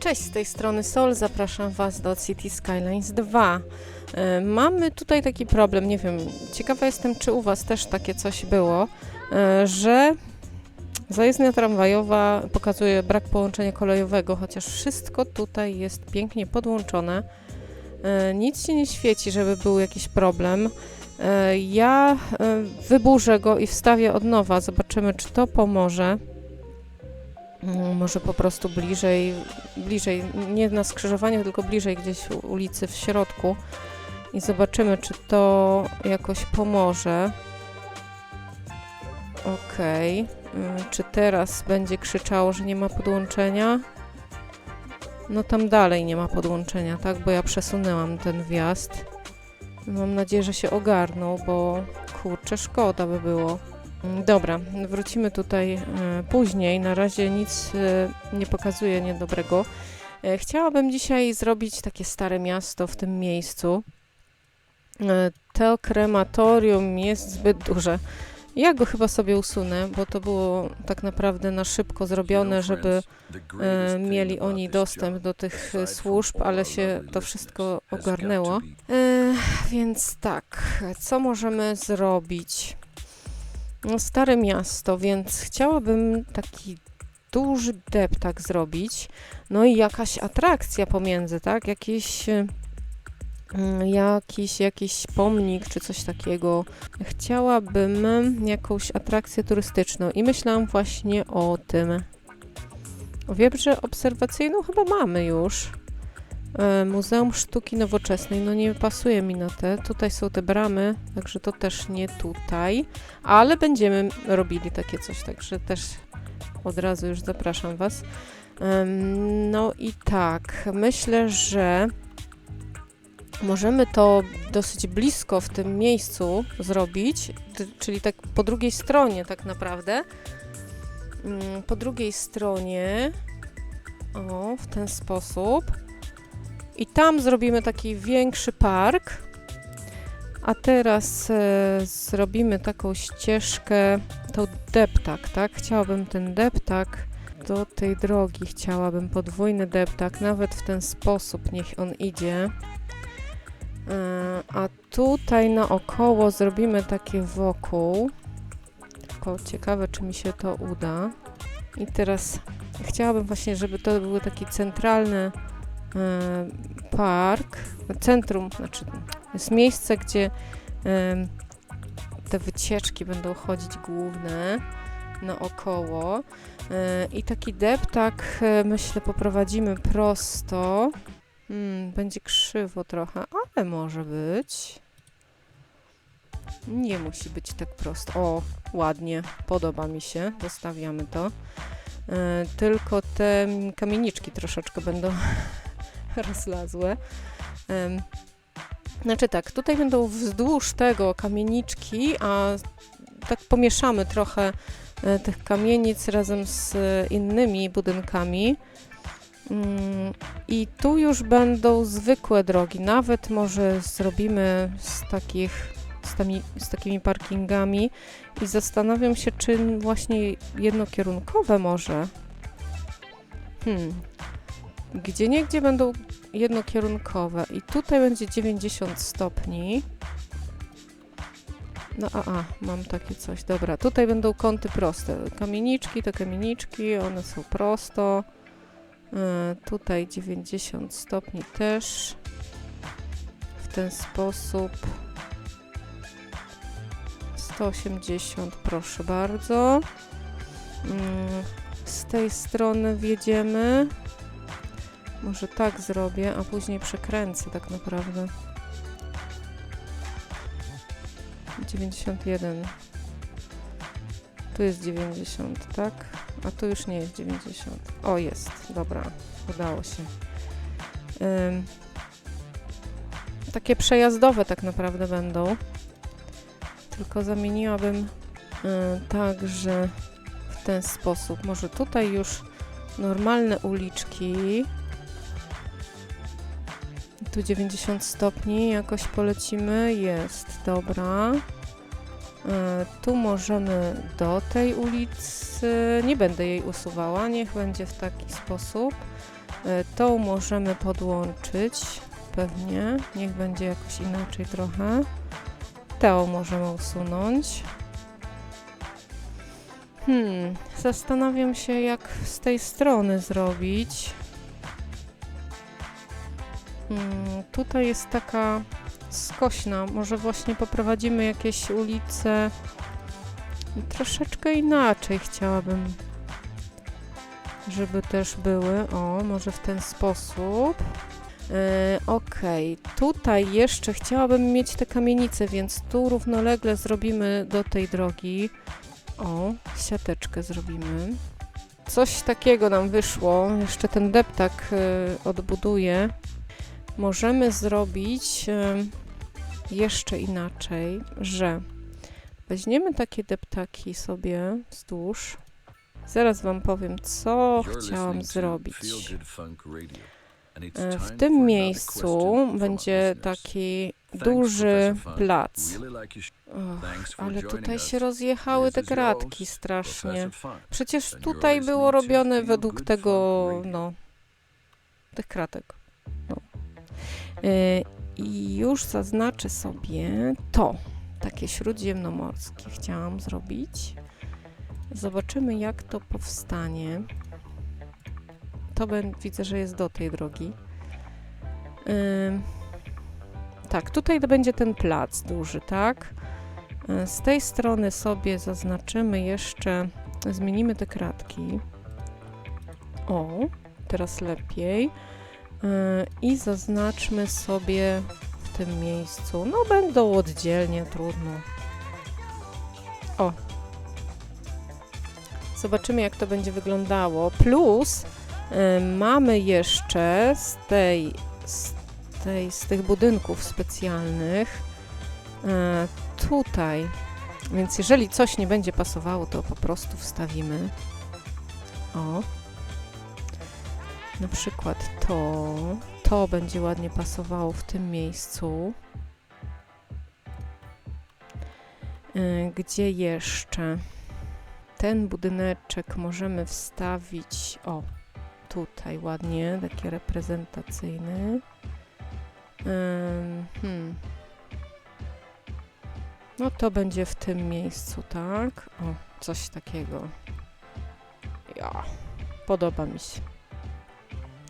Cześć, z tej strony Sol, zapraszam Was do City Skylines 2. E, Mamy tutaj taki problem, nie wiem, ciekawa jestem, czy u Was też takie coś było, e, że zajezdnia tramwajowa pokazuje brak połączenia kolejowego, chociaż wszystko tutaj jest pięknie podłączone. E, Nic się nie świeci, żeby był jakiś problem. Ja wyburzę go i wstawię od nowa, zobaczymy, czy to pomoże. Może po prostu bliżej, bliżej, nie na skrzyżowaniu, tylko bliżej gdzieś ulicy w środku i zobaczymy, czy to jakoś pomoże. Okej, mm, czy teraz będzie krzyczało, że nie ma podłączenia? No tam dalej nie ma podłączenia, tak? Bo ja przesunęłam ten wjazd. Mam nadzieję, że się ogarnął, bo kurczę, szkoda by było. Mm, Dobra, wrócimy tutaj e, później. Na razie nic e, nie pokazuje niedobrego. E, chciałabym dzisiaj zrobić takie stare miasto w tym miejscu. To krematorium jest zbyt duże. Ja go chyba sobie usunę, bo to było tak naprawdę na szybko zrobione, żeby e, mieli oni dostęp do tych służb, ale się to wszystko ogarnęło. E, więc tak, co możemy zrobić? No, stare miasto, więc chciałabym taki duży deptak zrobić. No i jakaś atrakcja pomiędzy, tak? Jakiś, e, mm, jakiś, jakiś pomnik czy coś takiego. Chciałabym jakąś atrakcję turystyczną i myślałam właśnie o tym. Wieżę obserwacyjną chyba mamy już. E, Muzeum Sztuki Nowoczesnej, no nie pasuje mi na te. Tutaj są te bramy, także to też nie tutaj. Ale będziemy robili takie coś, także też od razu już zapraszam Was. No i tak, myślę, że możemy to dosyć blisko w tym miejscu zrobić, czyli tak po drugiej stronie tak naprawdę. Mm, Po drugiej stronie, o, w ten sposób. I tam zrobimy taki większy park. A teraz e, zrobimy taką ścieżkę, tą deptak, tak? Chciałabym ten deptak do tej drogi, chciałabym podwójny deptak, nawet w ten sposób niech on idzie. E, a tutaj naokoło zrobimy takie wokół. Tylko ciekawe, czy mi się to uda. I teraz chciałabym właśnie, żeby to był taki centralny park, centrum, znaczy jest miejsce, gdzie te wycieczki będą chodzić główne naokoło. E, I taki deptak, e, myślę, poprowadzimy prosto. Hmm, będzie krzywo trochę, ale może być. Nie musi być tak prosto. O, ładnie, podoba mi się. Zostawiamy to. E, tylko te kamieniczki troszeczkę będą rozlazłe. Znaczy tak, tutaj będą wzdłuż tego kamieniczki, a tak pomieszamy trochę e, tych kamienic razem z e, innymi budynkami. Mm, I tu już będą zwykłe drogi. Nawet może zrobimy z takich, z, tami, z takimi parkingami i zastanawiam się, czy właśnie jednokierunkowe może. Hmm. Gdzie będą jednokierunkowe i tutaj będzie 90 stopni. No a, a, mam takie coś. Dobra, tutaj będą kąty proste. Kamieniczki to kamieniczki, one są prosto. E, tutaj 90 stopni też. W ten sposób. 180, proszę bardzo. Mm, Z tej strony wjedziemy. Może tak zrobię, a później przekręcę tak naprawdę. 91. Tu jest 90, tak? A tu już nie jest 90. O, jest. Dobra, udało się. Ym, takie przejazdowe tak naprawdę będą. Tylko zamieniłabym y, tak, że w ten sposób. Może tutaj już normalne uliczki. Tu 90 stopni jakoś polecimy. Jest, dobra. E, Tu możemy do tej ulicy. Nie będę jej usuwała, niech będzie w taki sposób. E, Tą możemy podłączyć, pewnie. Niech będzie jakoś inaczej trochę. Tę możemy usunąć. Hmm, zastanawiam się, jak z tej strony zrobić. Hmm, tutaj jest taka skośna. Może właśnie poprowadzimy jakieś ulice troszeczkę inaczej chciałabym, żeby też były. O, może w ten sposób. E, Okej, tutaj jeszcze chciałabym mieć te kamienice, więc tu równolegle zrobimy do tej drogi. O, siateczkę zrobimy. Coś takiego nam wyszło. Jeszcze ten deptak e, odbuduję. Możemy zrobić jeszcze inaczej, że weźmiemy takie deptaki sobie wzdłuż. Zaraz Wam powiem, co chciałam zrobić. E, W tym miejscu będzie taki duży plac. Och, ale tutaj się rozjechały te kratki strasznie. Przecież tutaj było robione według tego, no, tych kratek. No. E, I już zaznaczę sobie to, takie śródziemnomorskie chciałam zrobić. Zobaczymy, jak to powstanie. To ben, widzę, że jest do tej drogi. Ym, tak, tutaj będzie ten plac duży, tak? Y, Z tej strony sobie zaznaczymy jeszcze, zmienimy te kratki. O, teraz lepiej. Y, I zaznaczmy sobie w tym miejscu. No, będą oddzielnie, trudno. O. Zobaczymy, jak to będzie wyglądało. Plus y, mamy jeszcze z tej, z tej, z tych budynków specjalnych e, tutaj. Więc jeżeli coś nie będzie pasowało, to po prostu wstawimy. O. Na przykład to. To będzie ładnie pasowało w tym miejscu. E, Gdzie jeszcze? Ten budyneczek możemy wstawić. O, tutaj ładnie, taki reprezentacyjny. Ym, hmm. No to będzie w tym miejscu, tak? O, coś takiego. Ja, podoba mi się.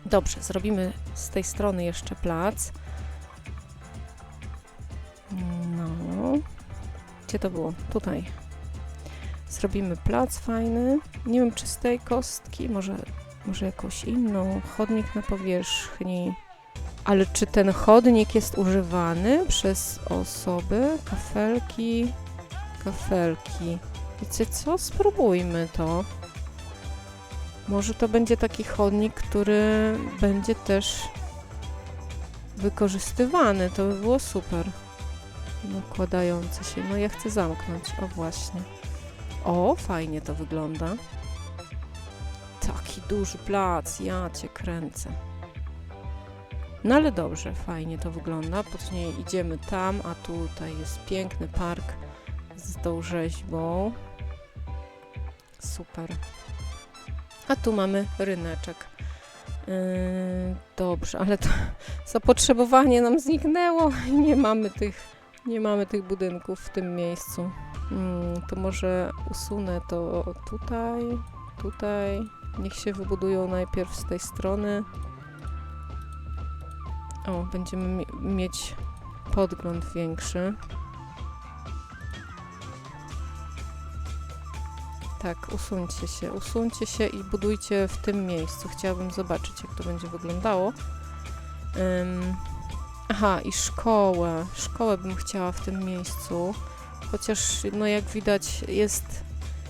Dobrze, zrobimy z tej strony jeszcze plac. No. Gdzie to było? Tutaj. Zrobimy plac fajny. Nie wiem, czy z tej kostki, może, może jakąś inną. Chodnik na powierzchni. Ale czy ten chodnik jest używany przez osoby? Kafelki, kafelki. Wiecie co? Spróbujmy to. Może to będzie taki chodnik, który będzie też wykorzystywany. To by było super. Nakładający się. No ja chcę zamknąć. O właśnie. O, fajnie to wygląda. Taki duży plac. Ja cię kręcę. No ale dobrze, fajnie to wygląda. Później idziemy tam, a tutaj jest piękny park z tą rzeźbą. Super. A tu mamy ryneczek. Yy, dobrze, ale to zapotrzebowanie nam zniknęło i nie mamy tych, nie mamy tych budynków w tym miejscu. Mm, to może usunę to tutaj, tutaj. Niech się wybudują najpierw z tej strony. O, będziemy mi- mieć podgląd większy. Tak, usuńcie się, usuńcie się i budujcie w tym miejscu. Chciałabym zobaczyć, jak to będzie wyglądało. Ym, aha, i szkołę. Szkołę bym chciała w tym miejscu. Chociaż, no jak widać, jest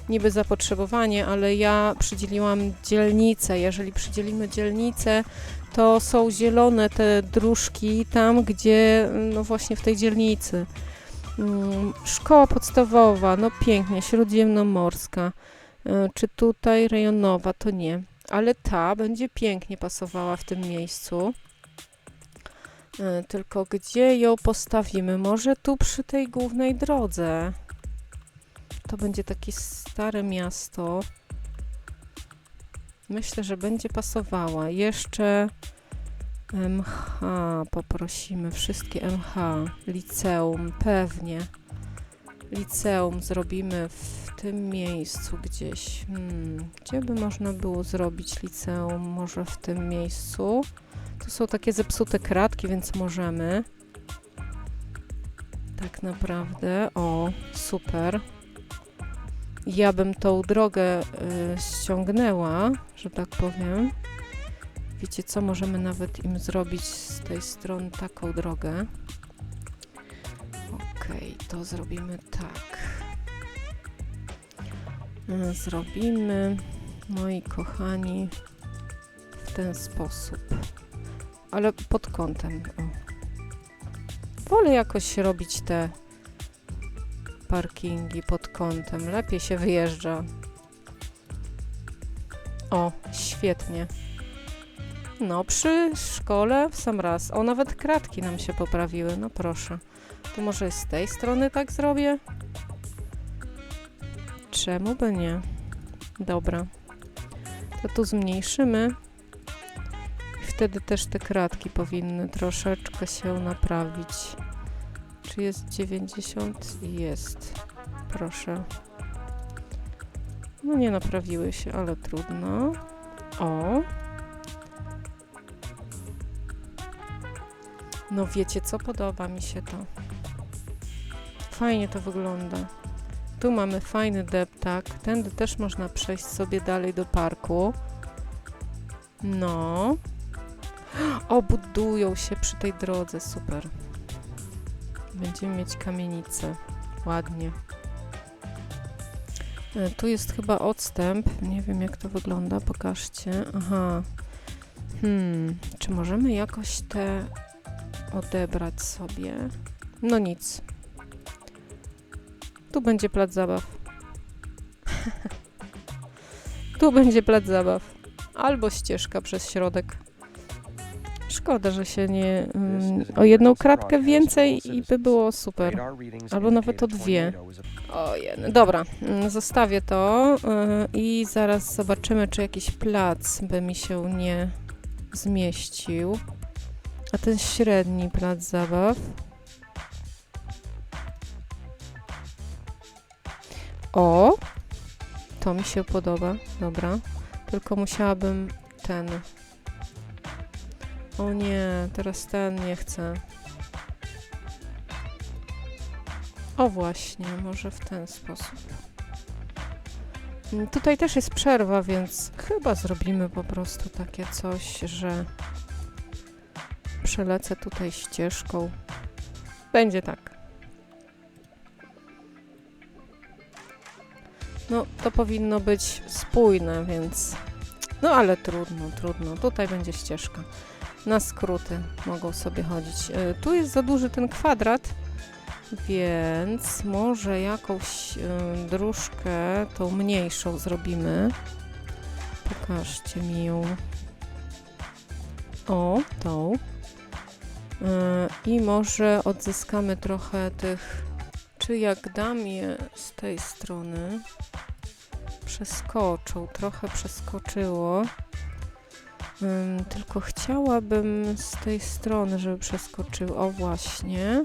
niby zapotrzebowanie, ale ja przydzieliłam dzielnicę. Jeżeli przydzielimy dzielnicę, to są zielone te dróżki tam, gdzie, no właśnie w tej dzielnicy. Mm, Szkoła podstawowa, no pięknie, śródziemnomorska. E, Czy tutaj rejonowa, to nie. Ale ta będzie pięknie pasowała w tym miejscu. E, Tylko gdzie ją postawimy? Może tu przy tej głównej drodze. To będzie takie stare miasto. Myślę, że będzie pasowała. Jeszcze MH poprosimy. Wszystkie MH. Liceum, pewnie. Liceum zrobimy w tym miejscu gdzieś. Hmm, gdzie by można było zrobić liceum? Może w tym miejscu? To są takie zepsute kratki, więc możemy. Tak naprawdę. O, super. Ja bym tą drogę y, ściągnęła, że tak powiem. Wiecie co, możemy nawet im zrobić z tej strony taką drogę. Okej, to zrobimy tak. Y, Zrobimy, moi kochani, w ten sposób. Ale pod kątem. O. Wolę jakoś robić te parkingi pod kątem. Lepiej się wyjeżdża. O, świetnie. No, przy szkole w sam raz. O, nawet kratki nam się poprawiły. No proszę. To może z tej strony tak zrobię? Czemu by nie? Dobra. To tu zmniejszymy. I wtedy też te kratki powinny troszeczkę się naprawić. Czy jest 90? Jest. Proszę. No nie naprawiły się, ale trudno. O. No wiecie co? Podoba mi się to. Fajnie to wygląda. Tu mamy fajny deptak. Tędy też można przejść sobie dalej do parku. No. O, budują się przy tej drodze. Super. Będziemy mieć kamienicę. Ładnie. E, Tu jest chyba odstęp. Nie wiem, jak to wygląda. Pokażcie. Aha. Hmm. Czy możemy jakoś te odebrać sobie? No nic. Tu będzie plac zabaw. tu będzie plac zabaw. Albo ścieżka przez środek. Szkoda, że się nie. Mm, o jedną kratkę więcej i by było super. Albo nawet o dwie. Ojej, dobra, mm, zostawię to y, i zaraz zobaczymy, czy jakiś plac by mi się nie zmieścił. A ten średni plac zabaw. O! To mi się podoba, dobra. Tylko musiałabym ten. O nie, teraz ten nie chcę. O właśnie, może w ten sposób. Mm, Tutaj też jest przerwa, więc chyba zrobimy po prostu takie coś, że przelecę tutaj ścieżką. Będzie tak. No, to powinno być spójne, więc... No, ale trudno, trudno. Tutaj będzie ścieżka. Na skróty mogą sobie chodzić. E, Tu jest za duży ten kwadrat, więc może jakąś y, dróżkę, tą mniejszą zrobimy. Pokażcie mi ją. O, tą. I może odzyskamy trochę tych. Czy jak dam je z tej strony, przeskoczą, trochę przeskoczyło. Tylko chciałabym z tej strony, żeby przeskoczył. O, właśnie.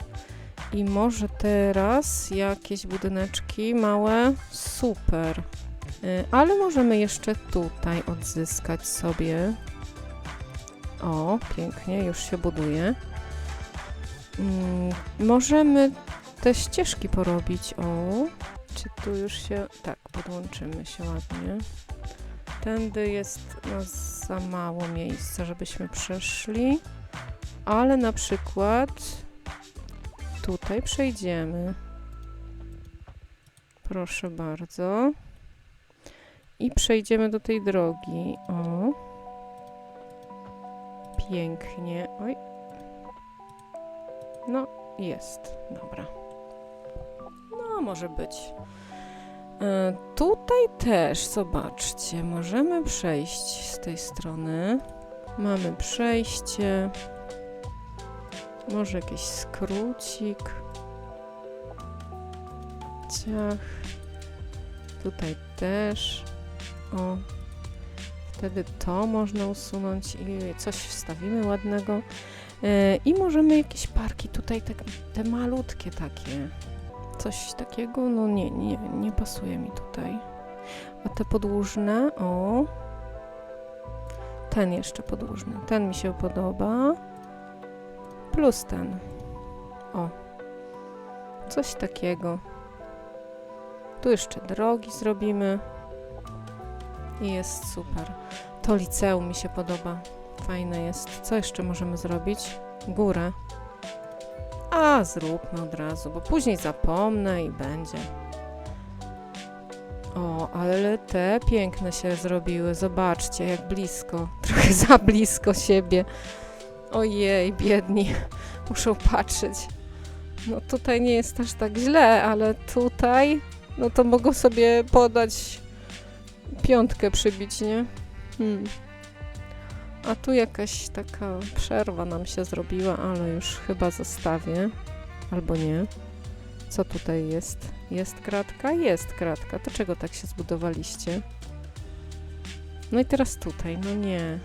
I może teraz jakieś budyneczki małe. Super. Y, Ale możemy jeszcze tutaj odzyskać sobie. O, pięknie, już się buduje. Mm, Możemy te ścieżki porobić. O, czy tu już się... Tak, podłączymy się ładnie. Tędy jest no, za mało miejsca, żebyśmy przeszli. Ale na przykład tutaj przejdziemy. Proszę bardzo. I przejdziemy do tej drogi. O. Pięknie. Oj. No, jest. Dobra. No, może być. E, tutaj też, zobaczcie, możemy przejść z tej strony. Mamy przejście. Może jakiś skrócik. Ciach. Tutaj też. O. Wtedy to można usunąć i coś wstawimy ładnego. E, I możemy jakieś parki tutaj, tak, te malutkie takie. Coś takiego, no nie, nie, nie pasuje mi tutaj. A te podłużne, o. Ten jeszcze podłużny, ten mi się podoba. Plus ten. O. Coś takiego. Tu jeszcze drogi zrobimy. I jest super. To liceum mi się podoba. Fajne jest. Co jeszcze możemy zrobić? Górę. A, zróbmy od razu, bo później zapomnę i będzie. O, ale te piękne się zrobiły. Zobaczcie, jak blisko. Trochę za blisko siebie. Ojej, biedni. Muszą patrzeć. No tutaj nie jest aż tak źle, ale tutaj, no to mogą sobie podać piątkę przybić, nie? Hmm. A tu jakaś taka przerwa nam się zrobiła, ale już chyba zostawię. Albo nie. Co tutaj jest? Jest kratka? Jest kratka. To czego tak się zbudowaliście? No i teraz tutaj. No nie.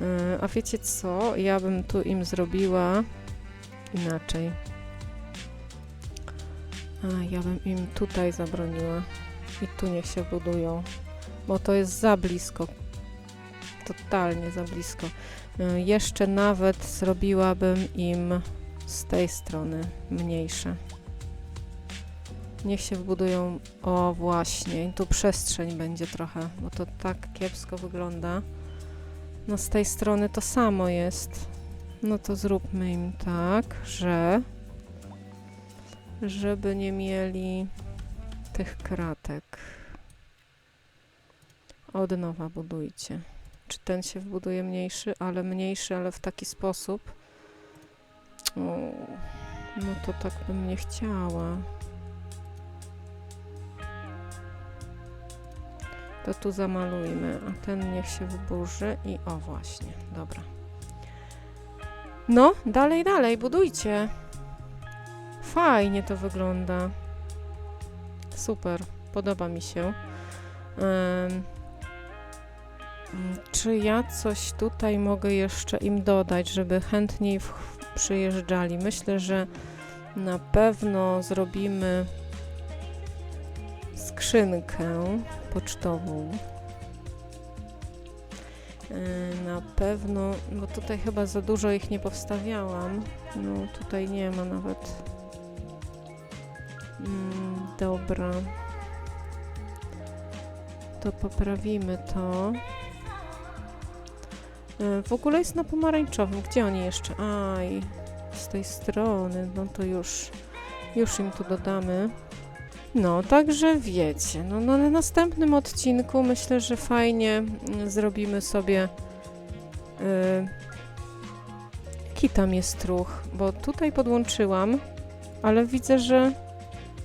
Yy, a wiecie co? Ja bym tu im zrobiła inaczej. A, ja bym im tutaj zabroniła. I tu niech się budują. Bo to jest za blisko. Totalnie za blisko. Y, Jeszcze nawet zrobiłabym im z tej strony mniejsze. Niech się wbudują. O, właśnie. Tu przestrzeń będzie trochę, bo to tak kiepsko wygląda. No z tej strony to samo jest. No to zróbmy im tak, że żeby nie mieli tych kratek. Od nowa budujcie. Czy ten się wbuduje mniejszy, ale mniejszy, ale w taki sposób? O, no to tak bym nie chciała. To tu zamalujmy, a ten niech się wyburzy i o właśnie, dobra. No, dalej, dalej, budujcie. Fajnie to wygląda. Super, podoba mi się. Czy ja coś tutaj mogę jeszcze im dodać, żeby chętniej przyjeżdżali? Myślę, że na pewno zrobimy skrzynkę pocztową. Yy, Na pewno, bo tutaj chyba za dużo ich nie powstawiałam. No tutaj nie ma nawet. Mm, dobra. To poprawimy to. Yy, W ogóle jest na pomarańczowym. Gdzie oni jeszcze? Aj, z tej strony. No to już, już im tu dodamy. No, także wiecie, no, no na następnym odcinku myślę, że fajnie mm, zrobimy sobie yy, jaki tam jest ruch, bo tutaj podłączyłam, ale widzę, że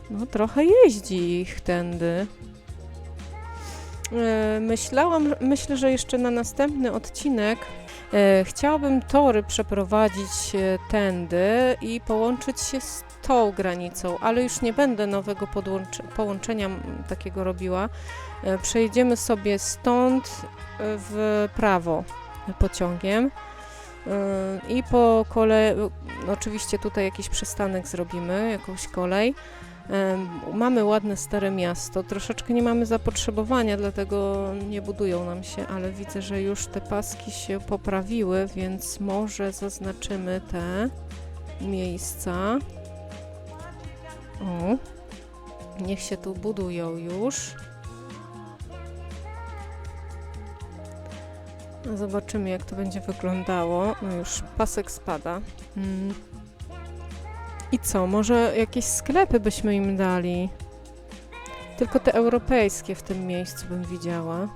no trochę jeździ ich tędy. Yy, myślałam, myślę, że jeszcze na następny odcinek yy, chciałabym tory przeprowadzić yy, tędy i połączyć się z tą granicą, ale już nie będę nowego połączenia takiego robiła. E, Przejedziemy sobie stąd e, w prawo pociągiem E, i po kolei, oczywiście tutaj jakiś przystanek zrobimy, jakąś kolej. Mamy ładne stare miasto, troszeczkę nie mamy zapotrzebowania, dlatego nie budują nam się, ale widzę, że już te paski się poprawiły, więc może zaznaczymy te miejsca. O, niech się tu budują już. No Zobaczymy, jak to będzie wyglądało. No już pasek spada. Mm. I co? Może jakieś sklepy byśmy im dali? Tylko te europejskie w tym miejscu bym widziała.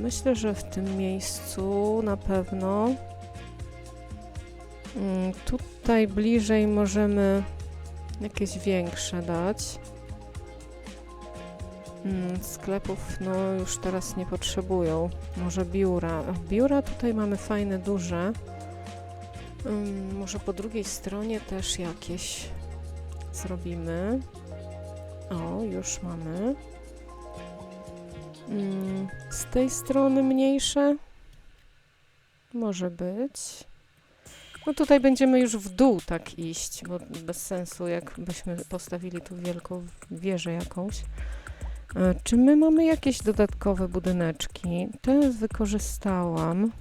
Myślę, że w tym miejscu na pewno. Tutaj bliżej możemy jakieś większe dać. Sklepów no już teraz nie potrzebują. Może biura. Biura tutaj mamy fajne, duże. Ym, może po drugiej stronie też jakieś zrobimy. O, już mamy. Mm, z tej strony mniejsze. Może być. No tutaj będziemy już w dół tak iść, bo bez sensu, jakbyśmy postawili tu wielką wieżę jakąś. E, Czy my mamy jakieś dodatkowe budyneczki? Te wykorzystałam.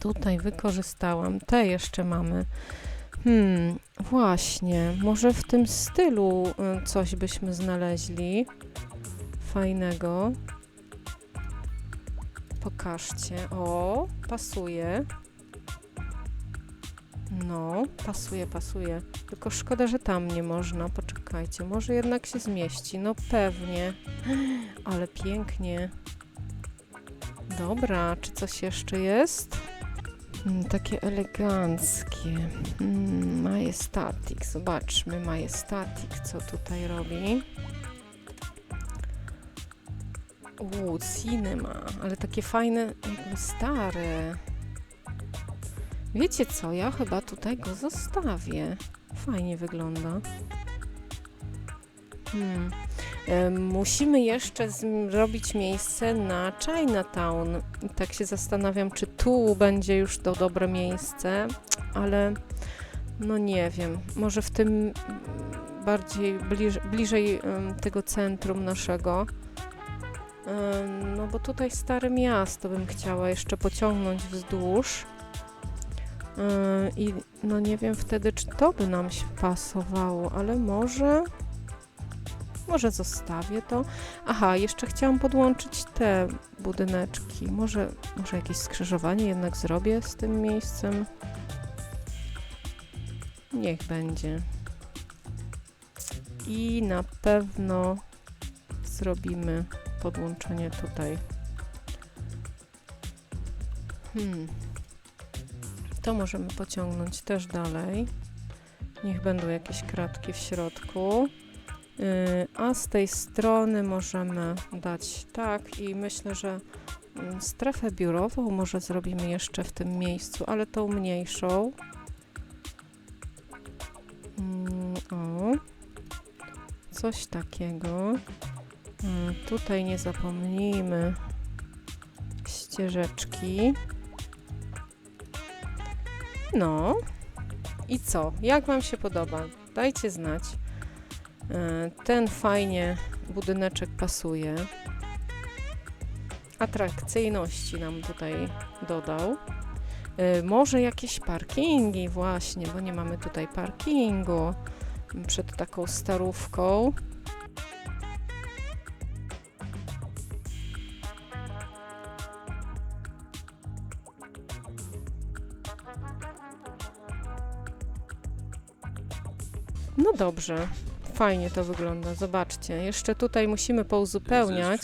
Tutaj wykorzystałam. Te jeszcze mamy. Hmm, właśnie. Może w tym stylu y, coś byśmy znaleźli fajnego. Pokażcie. O, pasuje. No, pasuje, pasuje. Tylko szkoda, że tam nie można. Poczekajcie, może jednak się zmieści. No pewnie. Ale pięknie. Dobra, czy coś jeszcze jest? Mm, takie eleganckie. Mm, majestatik. Zobaczmy, majestatik, co tutaj robi. Uuu, cinema, ale takie fajne, jakby stare. Wiecie co, ja chyba tutaj go zostawię. Fajnie wygląda. Hmm. Musimy jeszcze zrobić miejsce na Chinatown. Tak się zastanawiam, czy tu będzie już to dobre miejsce, ale no nie wiem. Może w tym bardziej bliż, bliżej tego centrum naszego. No bo tutaj stare miasto bym chciała jeszcze pociągnąć wzdłuż. I no nie wiem wtedy, czy to by nam się pasowało, ale może. Może zostawię to. Aha, jeszcze chciałam podłączyć te budyneczki. Może, może jakieś skrzyżowanie jednak zrobię z tym miejscem. Niech będzie. I na pewno zrobimy podłączenie tutaj. Hmm. To możemy pociągnąć też dalej. Niech będą jakieś kratki w środku. Yy, a z tej strony możemy dać tak i myślę, że mm, strefę biurową może zrobimy jeszcze w tym miejscu, ale tą mniejszą. Mm, o, coś takiego. Mm, tutaj nie zapomnijmy ścieżeczki. No. I co? Jak Wam się podoba? Dajcie znać. E, Ten fajnie budyneczek pasuje. Atrakcyjności nam tutaj dodał. E, Może jakieś parkingi właśnie, bo nie mamy tutaj parkingu przed taką starówką. No dobrze, fajnie to wygląda. Zobaczcie, jeszcze tutaj musimy pouzupełniać,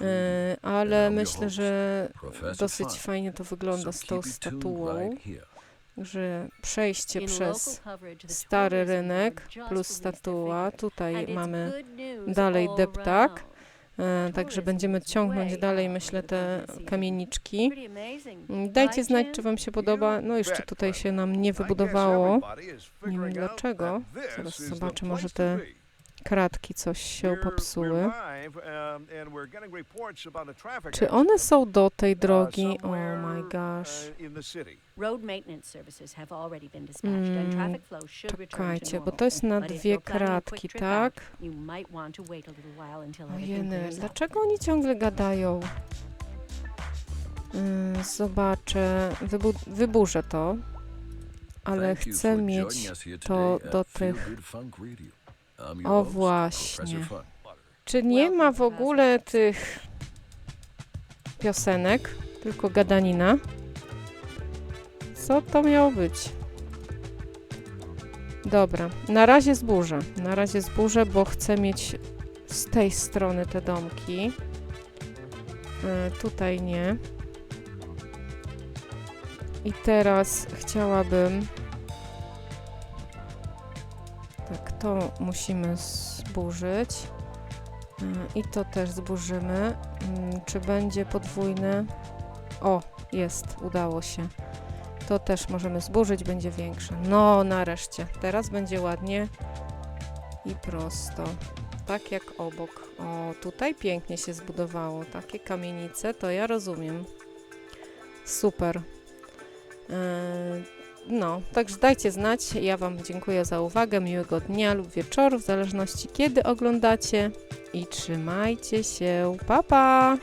e, ale myślę, że dosyć fajnie to wygląda z tą statuą, że przejście przez stary rynek plus statua. Tutaj mamy dalej deptak, także będziemy ciągnąć dalej, myślę, te kamieniczki. Mm, Dajcie znać, czy Wam się podoba. No jeszcze tutaj się nam nie wybudowało. Nie wiem dlaczego. Zaraz zobaczę, może te kratki coś się popsuły. Czy one są do tej drogi? Oh my gosh. Dispatched and Mm, Czekajcie, bo to jest na dwie kratki, tak? Ojeny, dlaczego oni ciągle gadają? Ym, Zobaczę, wybu wyburzę to, ale chcę mieć to do tych... O właśnie. Czy nie ma w ogóle tych piosenek, tylko gadanina? Co to miało być? Dobra, na razie zburzę. Na razie zburzę, bo chcę mieć z tej strony te domki. E, tutaj nie. I teraz chciałabym. To musimy zburzyć. E, I to też zburzymy. Mm, Czy będzie podwójne? O, jest, udało się. To też możemy zburzyć, będzie większe. No, nareszcie. Teraz będzie ładnie i prosto. Tak jak obok. O, tutaj pięknie się zbudowało. Takie kamienice, to ja rozumiem. Super. Yy, No, także dajcie znać. Ja Wam dziękuję za uwagę. Miłego dnia lub wieczoru, w zależności kiedy oglądacie. I trzymajcie się. Pa, pa!